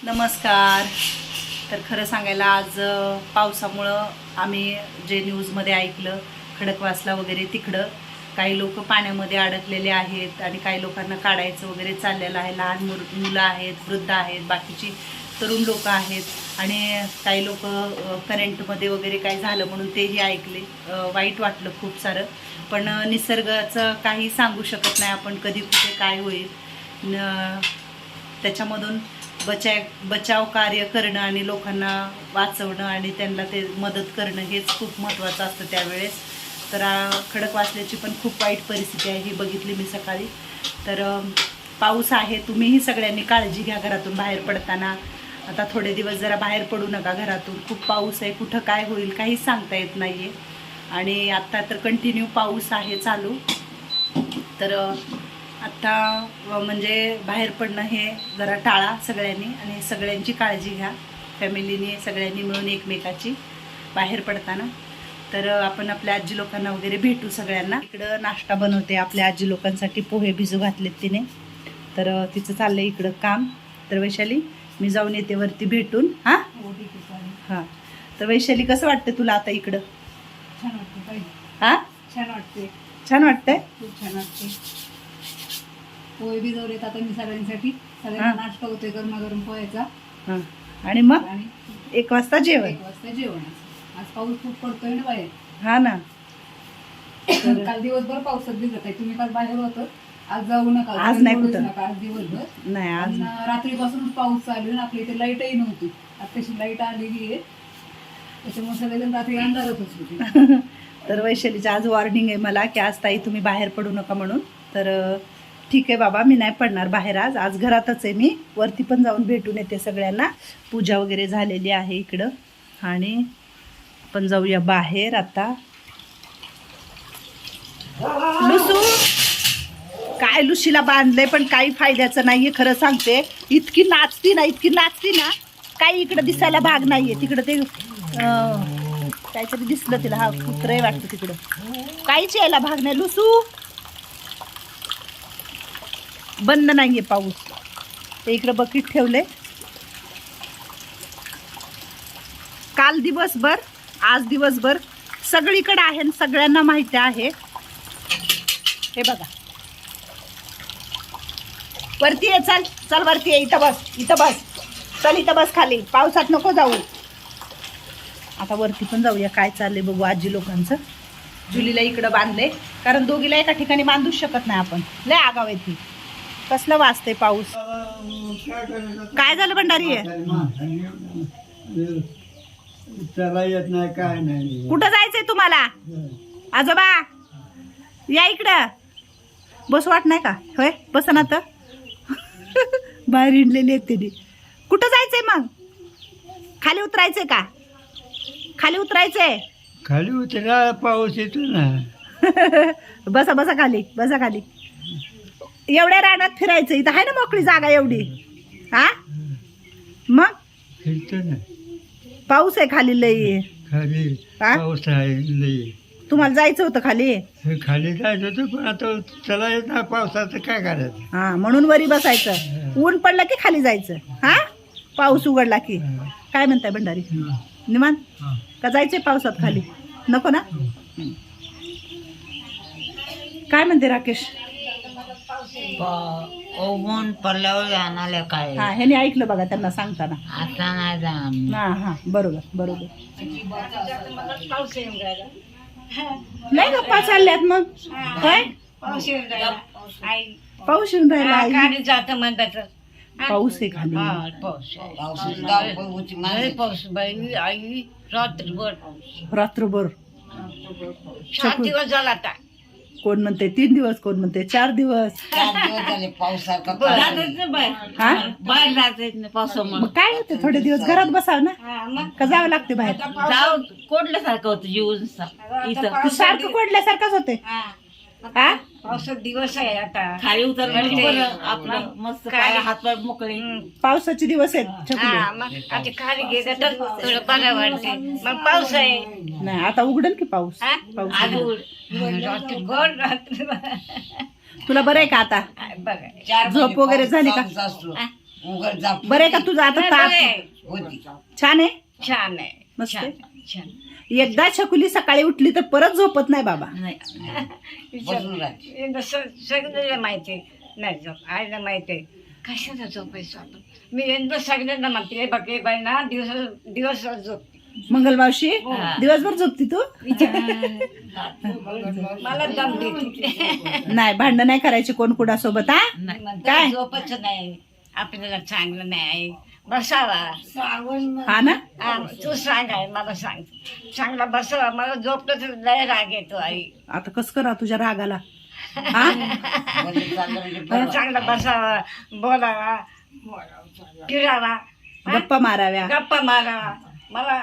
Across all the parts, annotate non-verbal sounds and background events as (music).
नमस्कार. तर खरं सांगायला आज पावसामुळं आम्ही जे न्यूजमध्ये ऐकलं खडकवासला वगैरे तिकडं काही लोक पाण्यामध्ये अडकलेले आहेत आणि काही लोकांना काढायचं वगैरे चाललेलं आहे. लहान मुर मुलं आहेत वृद्ध आहेत बाकीची तरुण लोक आहेत आणि काही लोक करंटमध्ये वगैरे काय झालं म्हणून तेही ऐकले. वाईट वाटलं खूप सारं. पण निसर्गाचं काही सांगू शकत नाही आपण कधी कुठे काय होईल. न त्याच्यामधून बचाव बचाव कार्य करणं आणि लोकांना वाचवणं आणि त्यांना ते मदत करणं हेच खूप महत्त्वाचं असतं त्यावेळेस. तर खडक वाचल्याची पण खूप वाईट परिस्थिती आहे ही बघितली मी सकाळी. तर पाऊस आहे तुम्हीही सगळ्यांनी काळजी घ्या घरातून बाहेर पडताना. आता थोडे दिवस जरा बाहेर पडू नका घरातून. खूप पाऊस आहे कुठं काय होईल काहीच सांगता येत नाही आहे आणि आत्ता तर कंटिन्यू पाऊस आहे चालू. तर आत्ता म्हणजे बाहेर पडणं हे जरा टाळा सगळ्यांनी आणि सगळ्यांची काळजी घ्या. फॅमिलीने सगळ्यांनी मिळून एकमेकाची बाहेर पडताना. तर आपण आपल्या आजी लोकांना वगैरे भेटू सगळ्यांना. इकडं नाश्ता बनवते आपल्या आजी लोकांसाठी. पोहे भिजू घातलेत तिने. तर तिचं चाललंय इकडं काम. तर वैशाली मी जाऊन येते वरती भेटून. हां? हां. तर वैशाली कसं वाटतं तुला आता इकडं? छान वाटते. हां? छान वाटते छान वाटतंय? खूप छान वाटते पोहे भिजवलेत आता मी सगळ्यांसाठी हा. सगळ्यांना नाश्ता होतोय गरमा गरम पोह्याचा. हां. आणि मग? आणि एक वाजता जेवण. एक वाजता जेवणाचं आज पाऊस खूप पडतोय ना बाहेर. हा ना. काल दिवसभर पावसात भिजत आहे. तुम्ही काल बाहेर होतं. आज जाऊ नका. आज नाही कुठं. नका आज दिवसभर. नाही आज आणि रात्रीपासून पाऊस चालू आहे आपल्या इथे लाईटही नव्हती. आता तशी लाइट आलेली आहे. त्याच्यामुळे सगळेजण रात्री अंधारातच होते. (laughs) तर वैशालीचं आज वॉर्निंग आहे मला की आज ताई तुम्ही बाहेर पडू नका म्हणून. तर अं, ठीक आहे बाबा मी नाही पडणार बाहेर आज. आज घरातच आहे मी. वरती पण जाऊन भेटून येते सगळ्यांना. पूजा वगैरे झालेली आहे इकडं. आणि आपण जाऊया बाहेर आता. लुसू! काय लुशीला बांधलंय पण काही फायद्याचं नाहीये खरं सांगते. इतकी नाचती ना इतकी नाचती ना. काही इकडं दिसायला भाग नाहीये. तिकडं ते काहीतरी दिसलं तिला. हा कुत्रही वाटतं तिकडं. काहीच यायला भाग नाही. लुसू! बंद नाहीये पाऊस. ते इकडं बकेट ठेवले काल दिवसभर आज दिवसभर सगळीकडे आहे आणि सगळ्यांना माहिती आहे. हे बघा. वरती ये चल. चल वरती ये. इथं बस इथं बस. चल इथं बस खाली. पावसात नको जाऊ. आता वरती पण जाऊया. काय चाललंय बघू आजी लोकांचं. जुलीला इकडं बांधले कारण दोघीला एका ठिकाणी बांधूच शकत नाही आपण. लय आगाव येते कसलं वाजते पाऊस? काय झालं भंडारी? त्याला येत नाही काय नाही. कुठं जायचंय तुम्हाला? आजोबा या इकडं. बस वाट नाही का? होय बस ना तर. (laughs) बाहेर हिंडलेली आहेत त्यांनी कुठं जायचंय मग? खाली उतरायचंय का? खाली उतरायचंय? खाली उतरा पाऊस येतो ना. (laughs) बसा बसा खाली बसा खाली. एवढ्या रानात फिरायचं इथं आहे ना मोकळी जागा एवढी? हा? मग? फिरतो ना. पाऊस आहे खाली लई. खाली हा? पाऊस आहे लई. तुम्हाला जायचं होतं खाली? हे खाली जायचं होतं पण आता चला येत ना पावसाचं काय करायचं? हा म्हणून वरी बसायचं. ऊन पडलं की खाली जायचं. हा? पाऊस उघडला की. काय म्हणताय भंडारी? हा. निमान हा. का जायचंय पावसात खाली? नको ना? काय म्हणते राकेश? ओघून पडल्यावर जाणाऱ्या काय? हा ह्याने ऐकलं बघा त्यांना सांगताना. आता नाही जाणार. हा हा बरोबर बरोबर. नाही गप्पा चालल्यात मग? काय? पाऊस येऊन राहिला आई. जात म्हणतात पाऊस आहे खाली लय पाऊस बाई आई रात्रभर. रात्रभर. सात दिवस झाला आता. कोण म्हणते तीन दिवस कोण म्हणते चार दिवस? हा? बाहेर जात येत नाही पावसामुळे. मग काय होते? थोडे दिवस घरात बसाव ना? का जावं लागते बाहेर? जाऊ कोडल्यासारखं होतं जीवन इथं. सारखं कोडल्यासारखंच होते हा? पावसात दिवस आहे आता. खाली उतर आपलं मस्त काय? हात पाय मोकळे. पावसाचे दिवस आहेत छकुले. आता खाली गेलं तर थोडं बरं वाटते मग पाऊस आहे. नाही आता उघडेल की पाऊस? पाऊस आज उघडेल. रात्री गोड रात्री तुला बरं आहे का आता? बघा झोप वगैरे झाली का? उघड जा. बरं आहे का तुझं आता ताप. होती. छान आहे? छान आहे. मस्त छान आहे? छान एकदा छकुली सकाळी उठली तर परत झोपत नाही बाबा. (laughs) बसून राहते. सगळ्यांना माहिती आहे. नाही झोप आईला माहिती आहे. कशाला झोपायचं आपण? मी एकदा सगळ्यांना म्हणते "हे बघ हे बाई ना दिवस दिवस झोपते. मंगल मावशी दिवसभर झोपती तू? मला दम देते. नाही भांडण नाही करायची कोण कुणासोबत हा? काय काय? झोपच नाही. आपल्याला चांगलं नाही. बसावा. हा ना? तू सांग आहे मला सांग. चांगला बसावा मला झोपलं तर लय राग येतो आई. आता कस करा तुझ्या रागाला? हा? मला. चांगला बसावा बोलावा फिरावा. गप्पा माराव्या. गप्पा मारावा. मला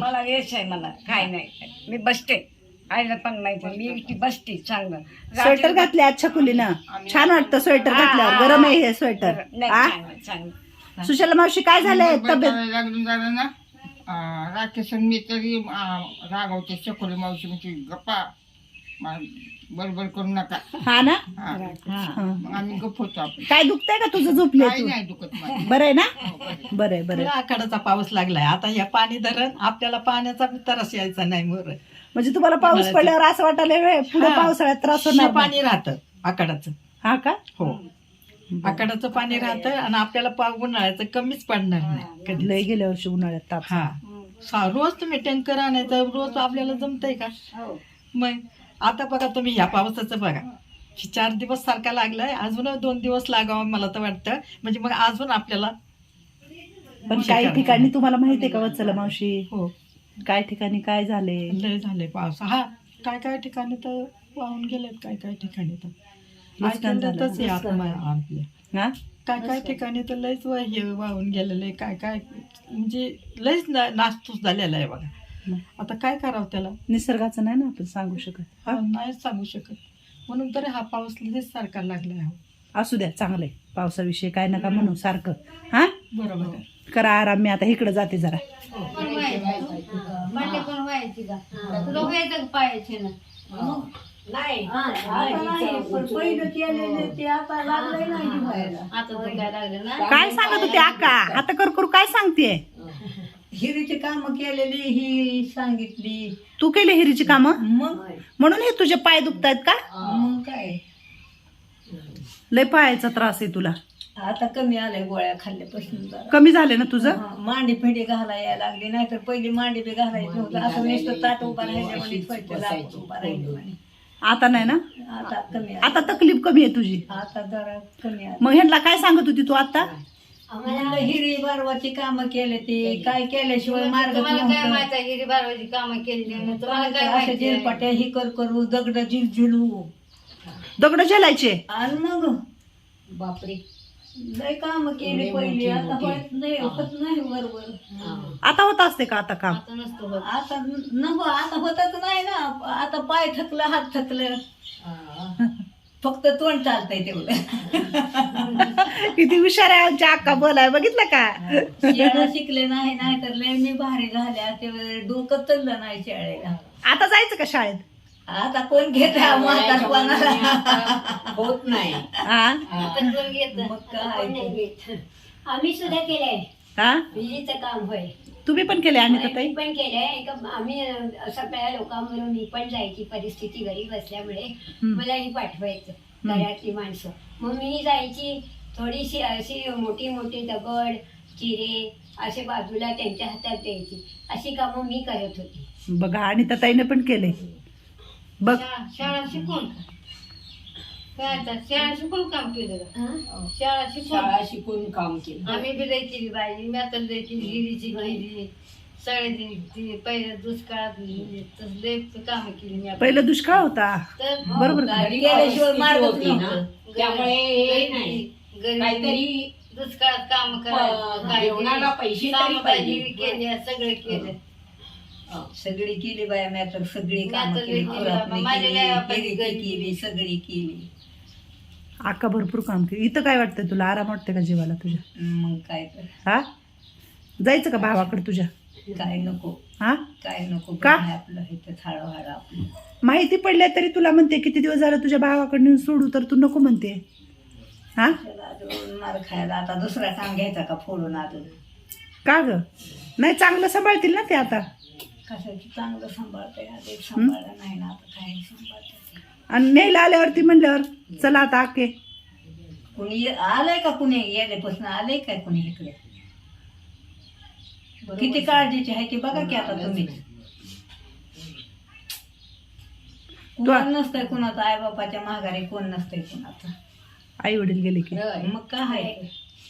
मला येच आहे मला काय नाही. मी बसते. आईला पण माहिती मी एकटी बसते चांगलं. स्वेटर घातले आज छकुलीनं छान वाटतं स्वेटर घातल्यावर. गरम आहे हे स्वेटर. नाही चांगलं चांगलं. सुशाला मावशी काय झालंय? तब्येत लागून झालं ना? अं, राकेश आणि मी तरी अं, रागवते चकोली मावशी म्हणजे गप्पा मा- बडबड करू नका. हा ना? हा. हा. मग आम्ही गप्प होतो आपण. काय दुखतंय का तुझं झोपले काही तू? नाही दुखत मला. बरं आहे ना? बरं आहे. बरं आहे. आखाडाचा पाऊस लागलाय. आता या पाणी धरण आपल्याला पाण्याचा बी त्रास यायचा नाही मोर म्हणजे तुम्हाला पाऊस पडल्यावर असं वाटायला पुढे हा. पावसाळ्यात त्रास होणार नाही. पाणी राहतं आखाडाचं हा का? हो. आखाडाचं पाणी राहतं आणि आपल्याला पा उन्हाळ्याचं कमीच पडणार नाही कधी लय गेल्या वर्षी उन्हाळ्यात ताप. हा. सा- रोज तुम्ही टँकर आणायचं रोज आपल्याला जमतंय का? मग आता बघा तुम्ही ह्या पावसाचं बघा. हे चार दिवस सारखा लागलाय अजून दोन दिवस लागावा मला तर वाटतं. म्हणजे मग अजून आपल्याला पण काही ठिकाणी तुम्हाला माहितीये का वत्सला मावशी? हो. काय ठिकाणी काय झाले लय झाले पाऊस. हा काय काय ठिकाणी तर वाहून गेलेत काय काय ठिकाणी तर. नुकसान झालं. ऐकल्यातच आहे आत्मा- आपल्या हा? काय काय ठिकाणी तर लयच वा- हे वाहून गेलेलं आहे. काय काय? म्हणजे लयच ना- नासधूस झालेला आहे बघा. आता काय करावं त्याला? निसर्गाचं नाही ना आपण सांगू शकत. हा? नाही सांगू शकत. म्हणून तर हा पाऊस लयच सारखा लागलाय हा. असू द्या चांगलंय. पावसाविषयी काय नका म्हणू सारखं. हा? बरोबर आहे. करा आराम मी आता इकडे जाते जरा. भांडे पण व्हायची. का? तुला व्हायचं का पायाचे ना? नाही. पहिलं केलेले ते आता लागलंय नाही व्हायला आता तर काय लागलं ना? काय सांगत होते आका आता कर करू काय सांगते? हिरीची कामं केलेली ही सांगितली. तू केली हिरीची कामं? मग? म्हणून हे तुझे पाय दुखतायत का? मग काय? लय पायाचा त्रास आहे तुला. आता कमी आलाय गोळ्या खाल्ल्यापासून जरा. कमी झाले ना तुझं? हा, मांडी फिंडी घाला यायला लागली. नाहीतर पहिली मांडी बी घालायची नव्हतं असं नुसतं ताट उभा लाकूड उभा राहिलं म्हणे. आता नाही ना? आता कमी तकलीफ कमी आहे तुझी. आता जरा कमी मग ह्यांना काय सांगत होती तू आता? हिरी बारवाची कामं केले ते. काय केल्याशिवाय मार्ग असं जिरपाट्या ही कर करू दगड झिलझिलू. दगड झेलायचे? आणि मग. बापरे. लय काम केली पहिली आता होत नाही होत नाही बरोबर आता होत असते का आता काम? आता नको आता होतच नाही ना. आता पाय थकलं हात थकलं. फक्त तोंड चालतंय तेवढं. (laughs) किती हुशार आहे आमच्या अक्का बोलाय बघितलं का? शाळा शिकले नाही नाही तर लय मी भारी झाल्या. ते डोकं चाललं नाही शाळेला. आता जायचं का शाळेत? आता कोण घेत? होत नाही. हा? मग काय ते. आम्ही सुद्धा केलंय. हा? विजेचं काम होय. तुम्ही पण केले आणि ताई? मी पण केलंय. एका आम्ही सगळ्या लोकांबरोबर मी पण जायची परिस्थिती गरीब असल्यामुळे मलाही पाठवायचं घरातली माणसं. मग मी जायची थोडीशी अशी मोठी मोठी दगड चिरे असे बाजूला त्यांच्या हातात द्यायची. अशी कामं मी करत होती. बघा आणि ताईने पण केले. बघ. शाळा शिकून. काय आता? शाळा शिकून काम केलं का? हं? शाळा शिकून. शाळा शिकून काम केलं. आम्ही बी लय केली बाई. मी आता लय केली. हिरीची केली. सगळे पहिल्या दुष्काळात लय काम केली मी आता. पहिलं दुष्काळ होता. तर बरोबर का? केल्याशिवाय मार्गच होती ना? नव्हतं. त्यामुळे हे नाही. गरीब काहीतरी दुष्काळात काम अं, जेवणाला पैसे तरी पाहिजे. केले सगळे केले. सगळी केली बाया मी तर सगळी कामं केली. माझ्या गावापाशी सगळी केली. अक्का भरपूर काम केलं. इथं काय वाटतंय तुला? आराम वाटतंय का जीवाला तुझ्या? मग काय तर. हा? जायचं का भावाकडे तुझ्या? काय नको. हा? काय नको का? आपलं इथं हळूहळू आपलं. माहिती पडल्या तरी तुला म्हणते किती दिवस झालं तुझ्या भावाकडे नेऊन सोडू तर तू नको म्हणते. हा? अजून मार खायला. आता दुसरा सांग घ्यायचा का? फोडून अजून. का ग? नाही चांगलं सांभाळतील ना ते आता. कशाची चांगलं सांभाळते आधी सांभाळलं नाही ना आता काही सांभाळते आणि न्यायला आल्यावरती म्हणल्यावर चला आता आके. कुणी ये- आलंय का कुणी? येण्यापासून आलंय काय कुणी इकडे? किती काळजीची आहे ती बघा की आता तुम्ही. कोण नसतंय कुणाचं? आई बापाच्या माघारी कोण नसतंय कुणाचं? आई वडील गेले की. मग काय आहे?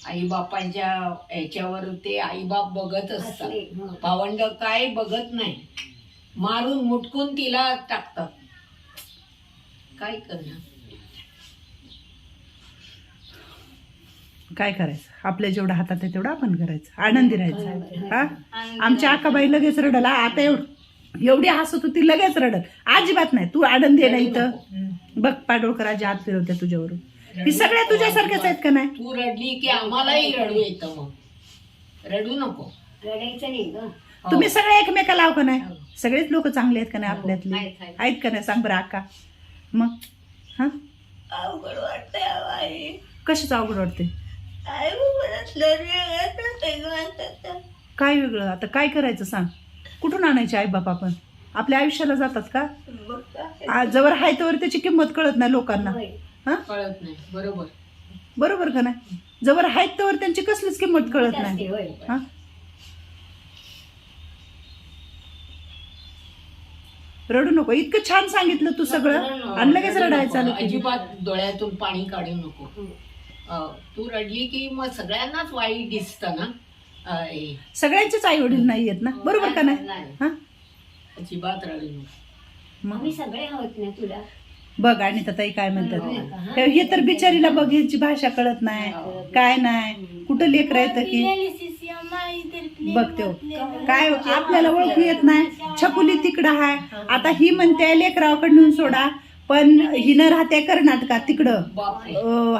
आई बापांच्या याच्यावर ते आई बाप बघत असतात. भावंड काय बघत नाही. मारून मुटकून तिला टाकतात. काय करणार? काय करायचं? आपल्या जेवढं हातात आहे तेवढं आपण करायचं. आनंदी राहायचं. हा? आमच्या आकाबाई लगेच रडला. आता एवढ एवढी हसत होती लगेच रडल अजिबात नाही. तू आनंदी आहे ना इथं? बघ पाडोळकर आजी हात फिरवते तुझ्यावरून. ही सगळ्या तुझ्यासारख्याच आहेत का नाही? तू रडली की आम्हालाही रडू येतं मग. रडू नको. रडायचं नाही ग. तुम्ही सगळे एकमेका लाव का नाही? सगळेच लोक चांगले आहेत का नाही आपल्यातले? आहेत का नाही? सांग बरं आका. मग? हा? अवघड वाटतंय कशाच अवघड वाटते म्हणतात. काय वेगळं? आता काय करायचं सांग? कुठून आणायचे आई बाप आपण? आपल्या आयुष्याला जातात का? काय? आ, जवळ आहे तोवर त्याची किंमत कळत नाही लोकांना. हा? कळत नाही. बरोबर. बरोबर का नाही? जवळ आहेत तोवर त्यांची कसलीच किंमत कळत नाही. हा? रडू नको. इतकं छान सांगितलं तू सगळं. आणि लगेच रडायचं आलं तुझी. अजिबात डोळ्यातून पाणी काढू नको. अं, तू रडली की मग सगळ्यांनाच वाईट दिसतं ना? अं, हे. सगळ्यांचेच आई वडील नाही आहेत ना? बरोबर का नाही. हा? अजिबात रडू नको. मग? आम्ही सगळे आहोत ना तुला? बघ आणि ताई काय म्हणतात. हे- हे तर बिचारीला बघ यांची भाषा कळत नाही. काय नाही. कुठं लेकर येतं की? बघ तो काय आपल्याला ओळखू येत नाही. छकुली तिकडं आहे आता ही म्हणते लेकराकडे नेऊन सोडा. पण हिनं राहते कर्नाटकात तिकडं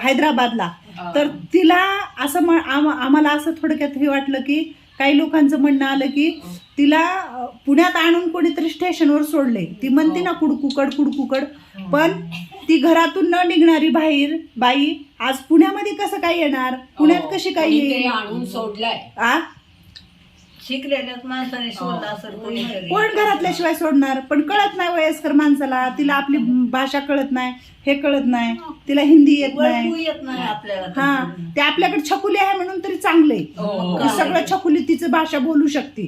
हैदराबादला. तर तिला असं आम्हाला असं थोडक्यात हे वाटलं की काही लोकांचं म्हणणं आलं की तिला पुण्यात आणून कोणीतरी स्टेशनवर सोडले. ती म्हणते ना कुडकुकड कुडकुकड. पण ती घरातून न निघणारी बाहेर बाई आज पुण्यामध्ये कसं काय येणार? पुण्यात कशी काय येईल? आणून सोडलाय. आ? शिकलेल्याच माणसाने सोडलं असेल कोणीतरी कोण घरातल्याशिवाय सोडणार? पण कळत नाही वयस्कर माणसाला. तिला आपली भाषा कळत नाही हे कळत नाही. तिला हिंदी येत नाही. येत नाही आपल्याला हा. ते आपल्याकडे छकुली आहे म्हणून तरी चांगले. हो. सगळं छकुली तिचं भाषा बोलू शकते.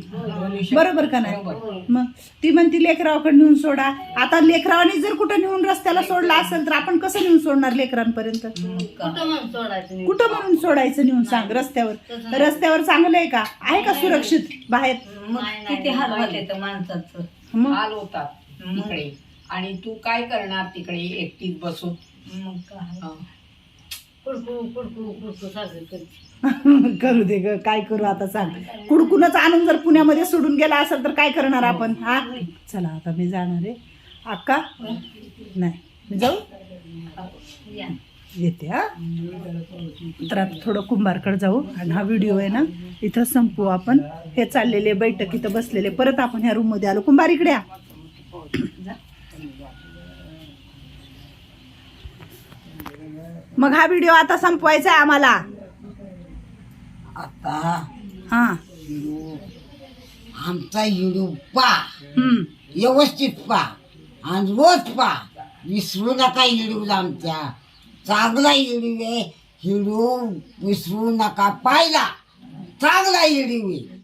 बरोबर का नाही. मग ती म्हणती लेकरावाकडे नेऊन सोडा. आता लेकरावाने जर कुठं नेऊन रस्त्याला सोडला असेल तर आपण कसं नेऊन सोडणार लेकरांपर्यंत? कुठं म्हणून सोडायचं नाही? कुठं म्हणून सोडायचं नेऊन सांग रस्त्यावर? रस्त्यावर चांगलं आहे का? आहे का सुरक्षित? बाहेर. मग किती हाल होते त्या माणसाचं. मग? हाल होतात तिकडे आणि तू काय करणार तिकडे एकटीच बसून? मग काय? हं. कुडकू कुडकू कुडकू साजरी करते (laughs) करू दे ग काय करू आता सांग. कुडकुनच आणून जर पुण्यामध्ये सोडून गेला असेल तर काय करणार आपण? हा? चला आता मी जाणार आहे. अक्का? नाही. मी जाऊ या. येते हा. तर आता थोडं कुंभारकडे जाऊ आणि हा व्हिडिओ आहे ना इथं संपवू आपण. हे चाललेले बैठक इथं बसलेले परत आपण ह्या रूममध्ये आलो. कुंभार इकडे या. मग हा व्हिडिओ आता संपवायचा आहे आम्हाला. आता हा. आमचा हिडू पा. हम्म. व्यवस्थित पा. आणि रोज पा. विसरू नका हिडू आमच्या. चांगला हिडू हिडू विसरू नका. पाहिला चांगला हिडू